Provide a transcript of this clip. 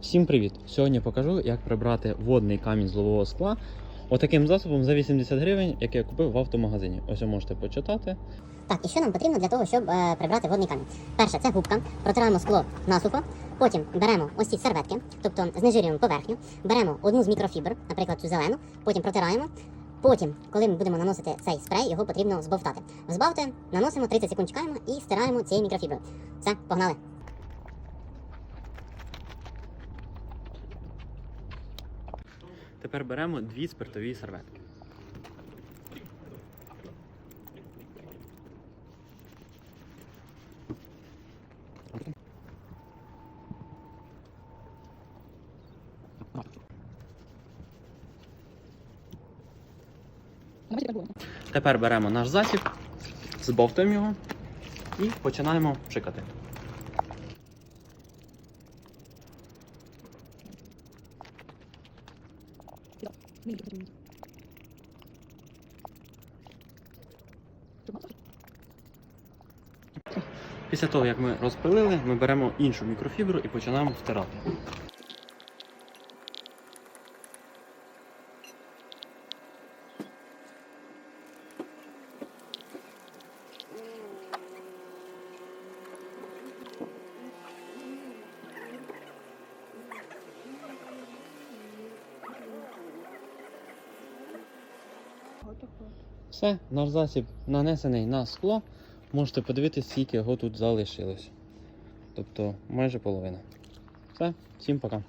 Всім привіт! Сьогодні покажу, як прибрати водний камінь з лобового скла отаким засобом за 80 гривень, який я купив в автомагазині. Ось ви можете почитати. Так, і що нам потрібно для того, щоб е, прибрати водний камінь? Перше, це губка. Протираємо скло насухо. Потім беремо ось ці серветки, тобто знежирюємо поверхню, беремо одну з мікрофібр, наприклад, цю зелену, потім протираємо. Потім, коли ми будемо наносити цей спрей, його потрібно збовтати. Взбавте, наносимо 30 секунд чекаємо і стираємо цією мікрофіброю. Все, погнали. Тепер беремо дві спиртові серветки. Тепер беремо наш засіб, збовтуємо його і починаємо пшикати. Після того, як ми розпилили, ми беремо іншу мікрофібру і починаємо втирати. Все, наш засіб нанесений на скло. Можете подивитися, скільки його тут залишилось. Тобто майже половина. Все, всім пока.